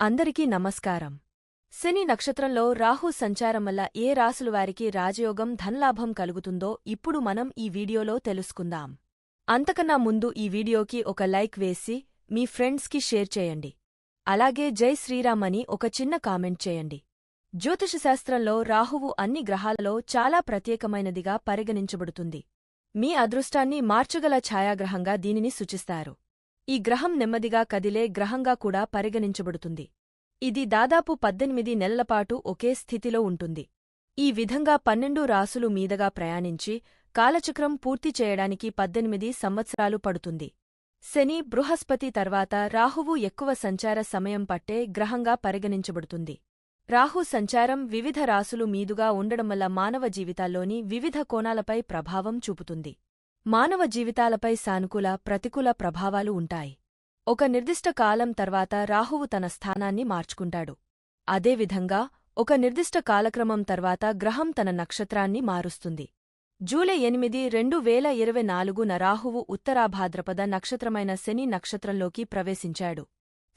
అందరికీ నమస్కారం. శని నక్షత్రంలో రాహు సంచారం వల్ల ఏ రాసుల వారికి రాజయోగం ధనలాభం కలుగుతుందో ఇప్పుడు మనం ఈ వీడియోలో తెలుసుకుందాం. అంతకన్నా ముందు ఈ వీడియోకి ఒక లైక్ వేసి మీ ఫ్రెండ్స్కి షేర్ చేయండి. అలాగే జై శ్రీరామ్ అని ఒక చిన్న కామెంట్ చేయండి. జ్యోతిషశాస్త్రంలో రాహువు అన్ని గ్రహాలలో చాలా ప్రత్యేకమైనదిగా పరిగణించబడుతుంది. మీ అదృష్టాన్ని మార్చగల ఛాయాగ్రహంగా దీనిని సూచిస్తారు. ఈ గ్రహం నెమ్మదిగా కదిలే గ్రహంగా కూడా పరిగణించబడుతుంది. ఇది దాదాపు పద్దెనిమిది నెలలపాటు ఒకే స్థితిలో ఉంటుంది. ఈ విధంగా పన్నెండు రాసులు మీదగా ప్రయాణించి కాలచక్రం పూర్తి చేయడానికి పద్దెనిమిది సంవత్సరాలు పడుతుంది. శని బృహస్పతి తర్వాత రాహువు ఎక్కువ సంచార సమయం పట్టే గ్రహంగా పరిగణించబడుతుంది. రాహు సంచారం వివిధ రాసులు మీదుగా ఉండడం వల్ల మానవ జీవితాల్లోని వివిధ కోణాలపై ప్రభావం చూపుతుంది. మానవ జీవితాలపై సానుకూల ప్రతికూల ప్రభావాలు ఉంటాయి. ఒక నిర్దిష్ట కాలం తర్వాత రాహువు తన స్థానాన్ని మార్చుకుంటాడు. అదేవిధంగా ఒక నిర్దిష్ట కాలక్రమం తర్వాత గ్రహం తన నక్షత్రాన్ని మారుస్తుంది. జూలై ఎనిమిది రెండు వేల ఇరవై నాలుగున రాహువు ఉత్తరాభాద్రపద నక్షత్రమైన శని నక్షత్రంలోకి ప్రవేశించాడు.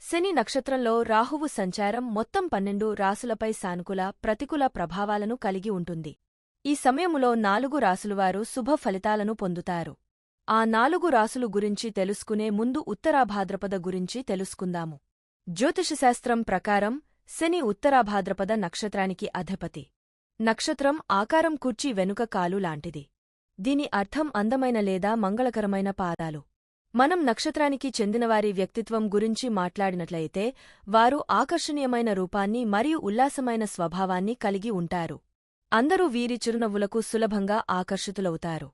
శని నక్షత్రంలో రాహువు సంచారం మొత్తం పన్నెండు రాసులపై సానుకూల ప్రతికూల ప్రభావాలను కలిగి ఉంటుంది. ఈ సమయములో నాలుగు రాసులవారు శుభ ఫలితాలను పొందుతారు. ఆ నాలుగు రాసులు గురించి తెలుసుకునే ముందు ఉత్తరాభాద్రపద గురించి తెలుసుకుందాము. జ్యోతిషశాస్త్రం ప్రకారం శని ఉత్తరాభాద్రపద నక్షత్రానికి అధిపతి. నక్షత్రం ఆకారం కుర్చి వెనుక కాలు లాంటిది. దీని అర్థం అందమైన లేదా మంగళకరమైన పాదాలు. మనం నక్షత్రానికి చెందినవారి వ్యక్తిత్వం గురించి మాట్లాడినట్లయితే వారు ఆకర్షణీయమైన రూపాన్ని మరియు ఉల్లాసమైన స్వభావాన్ని కలిగి ఉంటారు. అందరూ వీరి చిరునవ్వులకు సులభంగా ఆకర్షితులవుతారు.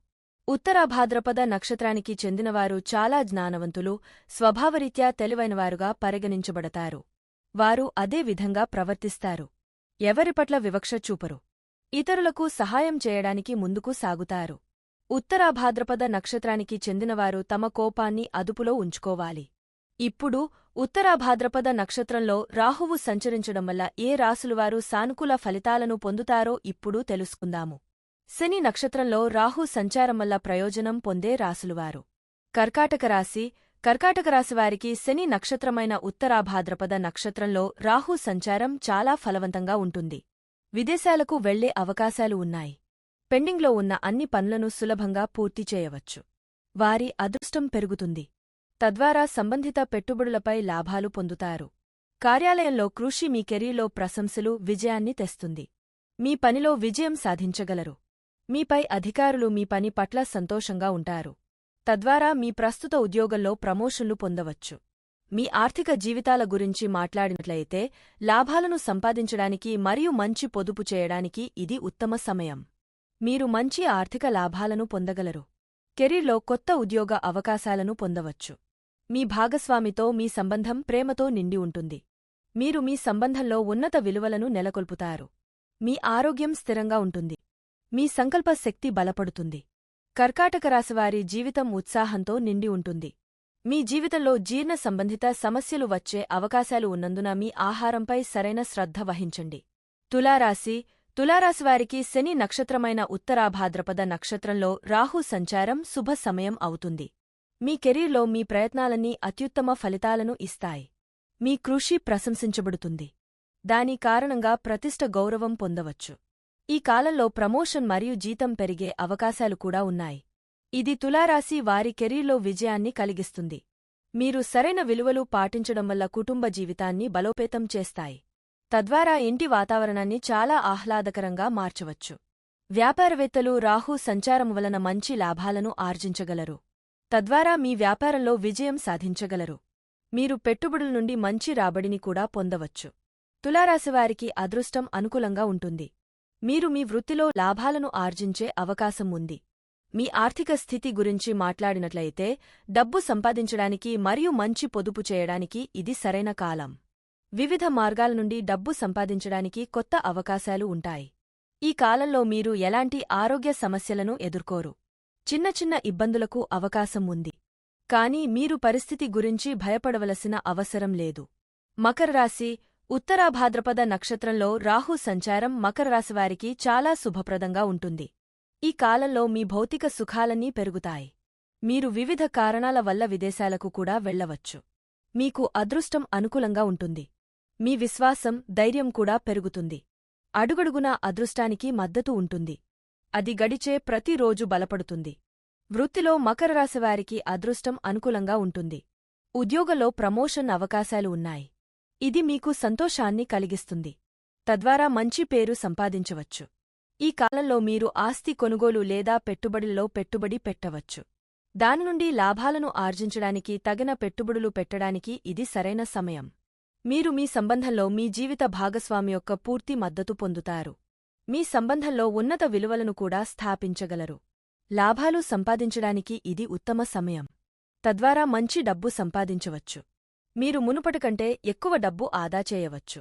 ఉత్తరాభాద్రపద నక్షత్రానికి చెందినవారు చాలా జ్ఞానవంతులు స్వభావరీత్యా తెలివైనవారుగా పరిగణించబడతారు. వారు అదే విధంగా ప్రవర్తిస్తారు. ఎవరిపట్ల వివక్ష చూపరు. ఇతరులకు సహాయం చేయడానికి ముందుకు సాగుతారు. ఉత్తరాభాద్రపద నక్షత్రానికి చెందినవారు తమ కోపాన్ని అదుపులో ఉంచుకోవాలి. ఇప్పుడు ఉత్తరాభాద్రపద నక్షత్రంలో రాహువు సంచరించడం వల్ల ఏ రాసులవారు సానుకూల ఫలితాలను పొందుతారో ఇప్పుడు తెలుసుకుందాము. శని నక్షత్రంలో రాహు సంచారం వల్ల ప్రయోజనం పొందే రాసులువారు కర్కాటక రాశి. కర్కాటక రాశివారికి శని నక్షత్రమైన ఉత్తరాభాద్రపద నక్షత్రంలో రాహు సంచారం చాలా ఫలవంతంగా ఉంటుంది. విదేశాలకు వెళ్ళే అవకాశాలు ఉన్నాయి. పెండింగ్లో ఉన్న అన్ని పనులను సులభంగా పూర్తి చేయవచ్చు. వారి అదృష్టం పెరుగుతుంది. తద్వారా సంబంధిత పెట్టుబడులపై లాభాలు పొందుతారు. కార్యాలయంలో కృషి మీ కెరీర్లో ప్రశంసలు విజయాన్ని తెస్తుంది. మీ పనిలో విజయం సాధించగలరు. మీపై అధికారులు మీ పని పట్ల సంతోషంగా ఉంటారు. తద్వారా మీ ప్రస్తుత ఉద్యోగంలో ప్రమోషన్లు పొందవచ్చు. మీ ఆర్థిక జీవితాల గురించి మాట్లాడినట్లయితే లాభాలను సంపాదించడానికి మరియు మంచి పొదుపు చేయడానికి ఇది ఉత్తమ సమయం. మీరు మంచి ఆర్థిక లాభాలను పొందగలరు. కెరీర్లో కొత్త ఉద్యోగ అవకాశాలను పొందవచ్చు. మీ భాగస్వామితో మీ సంబంధం ప్రేమతో నిండి ఉంటుంది. మీరు మీ సంబంధంలో ఉన్నత విలువలను నెలకొల్పుతారు. మీ ఆరోగ్యం స్థిరంగా ఉంటుంది. మీ సంకల్ప శక్తి బలపడుతుంది. కర్కాటక రాశివారి జీవితం ఉత్సాహంతో నిండి ఉంటుంది. మీ జీవితంలో జీర్ణ సంబంధిత సమస్యలు వచ్చే అవకాశాలు ఉన్నందున మీ ఆహారంపై సరైన శ్రద్ధ వహించండి. తులారాశి తులారాశివారికి శని నక్షత్రమైన ఉత్తరాభాద్రపద నక్షత్రంలో రాహు సంచారం శుభ సమయం అవుతుంది. మీ కెరీర్లో మీ ప్రయత్నాలన్నీ అత్యుత్తమ ఫలితాలను ఇస్తాయి. మీ కృషి ప్రశంసించబడుతుంది. దాని కారణంగా ప్రతిష్ట గౌరవం పొందవచ్చు. ఈ కాలంలో ప్రమోషన్ మరియు జీతం పెరిగే అవకాశాలు కూడా ఉన్నాయి. ఇది తులారాశి వారి కెరీర్లో విజయాన్ని కలిగిస్తుంది. మీరు సరైన విలువలు పాటించడం వల్ల కుటుంబ జీవితాన్ని బలోపేతం చేస్తాయి. తద్వారా ఇంటి వాతావరణాన్ని చాలా ఆహ్లాదకరంగా మార్చవచ్చు. వ్యాపారవేత్తలు రాహు సంచారం వలన మంచి లాభాలను ఆర్జించగలరు. తద్వారా మీ వ్యాపారంలో విజయం సాధించగలరు. మీరు పెట్టుబడుల నుండి మంచి రాబడిని కూడా పొందవచ్చు. తులారాశివారికి అదృష్టం అనుకూలంగా ఉంటుంది. మీరు మీ వృత్తిలో లాభాలను ఆర్జించే అవకాశం ఉంది. మీ ఆర్థిక స్థితి గురించి మాట్లాడినట్లయితే డబ్బు సంపాదించడానికి మరియు మంచి పొదుపు చేయడానికి ఇది సరైన కాలం. వివిధ మార్గాల నుండి డబ్బు సంపాదించడానికి కొత్త అవకాశాలు ఉంటాయి. ఈ కాలంలో మీరు ఎలాంటి ఆరోగ్య సమస్యలను ఎదుర్కోరు. చిన్న చిన్న ఇబ్బందులకు అవకాశం ఉంది. కానీ మీరు పరిస్థితి గురించి భయపడవలసిన అవసరం లేదు. మకర రాశి ఉత్తరాభాద్రపద నక్షత్రంలో రాహు సంచారం మకర రాశివారికి చాలా శుభప్రదంగా ఉంటుంది. ఈ కాలంలో మీ భౌతిక సుఖాలన్నీ పెరుగుతాయి. మీరు వివిధ కారణాల వల్ల విదేశాలకు కూడా వెళ్ళవచ్చు మీకు అదృష్టం అనుకూలంగా ఉంటుంది. మీ విశ్వాసం ధైర్యం కూడా పెరుగుతుంది. అడుగడుగునా అదృష్టానికి మద్దతు ఉంటుంది. అది గడిచే ప్రతిరోజు బలపడుతుంది. వృత్తిలో మకర రాశివారికి అదృష్టం అనుకూలంగా ఉంటుంది. ఉద్యోగంలో ప్రమోషన్ అవకాశాలు ఉన్నాయి. ఇది మీకు సంతోషాన్ని కలిగిస్తుంది. తద్వారా మంచి పేరు సంపాదించవచ్చు. ఈ కాలంలో మీరు ఆస్తి కొనుగోలు లేదా పెట్టుబడుల్లో పెట్టుబడి పెట్టవచ్చు. దాని నుండి లాభాలను ఆర్జించడానికి తగిన పెట్టుబడులు పెట్టడానికి ఇది సరైన సమయం. మీరు మీ సంబంధంలో మీ జీవిత భాగస్వామి యొక్క పూర్తి మద్దతు పొందుతారు. మీ సంబంధంలో ఉన్నత విలువలను కూడా స్థాపించగలరు. లాభాలు సంపాదించడానికి ఇది ఉత్తమ సమయం. తద్వారా మంచి డబ్బు సంపాదించవచ్చు. మీరు మునుపటి కంటే ఎక్కువ డబ్బు ఆదా చేయవచ్చు.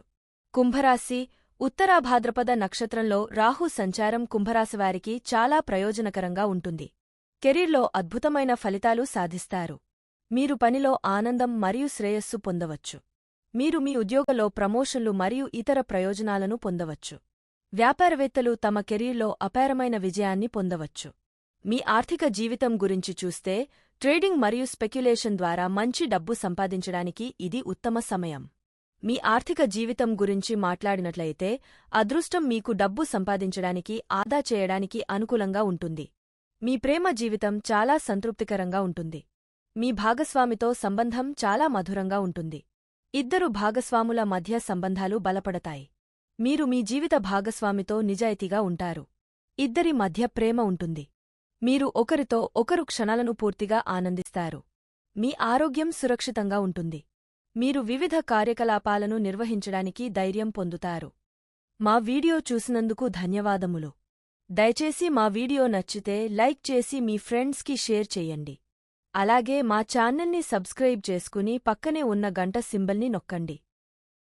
కుంభరాశి ఉత్తరాభాద్రపద నక్షత్రంలో రాహు సంచారం కుంభరాశివారికి చాలా ప్రయోజనకరంగా ఉంటుంది. కెరీర్లో అద్భుతమైన ఫలితాలు సాధిస్తారు. మీరు పనిలో ఆనందం మరియు శ్రేయస్సు పొందవచ్చు. మీరు మీ ఉద్యోగంలో ప్రమోషన్లు మరియు ఇతర ప్రయోజనాలను పొందవచ్చు. వ్యాపారవేత్తలు తమ కెరీర్లో అపారమైన విజయాన్ని పొందవచ్చు. మీ ఆర్థిక జీవితం గురించి చూస్తే ట్రేడింగ్ మరియు స్పెక్యులేషన్ ద్వారా మంచి డబ్బు సంపాదించడానికి ఇది ఉత్తమ సమయం. మీ ఆర్థిక జీవితం గురించి మాట్లాడినట్లయితే అదృష్టం మీకు డబ్బు సంపాదించడానికి ఆదా చేయడానికి అనుకూలంగా ఉంటుంది. మీ ప్రేమ జీవితం చాలా సంతృప్తికరంగా ఉంటుంది. మీ భాగస్వామితో సంబంధం చాలా మధురంగా ఉంటుంది. ఇద్దరు భాగస్వాముల మధ్య సంబంధాలు బలపడతాయి. మీరు మీ జీవిత భాగస్వామితో నిజాయితీగా ఉంటారు. ఇద్దరి మధ్య ప్రేమ ఉంటుంది. మీరు ఒకరితో ఒకరు క్షణాలను పూర్తిగా ఆనందిస్తారు. మీ ఆరోగ్యం సురక్షితంగా ఉంటుంది. మీరు వివిధ కార్యకలాపాలను నిర్వహించడానికి ధైర్యం పొందుతారు. మా వీడియో చూసినందుకు ధన్యవాదములు. దయచేసి మా వీడియో నచ్చితే లైక్ చేసి మీ ఫ్రెండ్స్కి షేర్ చేయండి. అలాగే మా ఛానల్ని సబ్స్క్రైబ్ చేసుకుని పక్కనే ఉన్న గంట సింబల్ని నొక్కండి.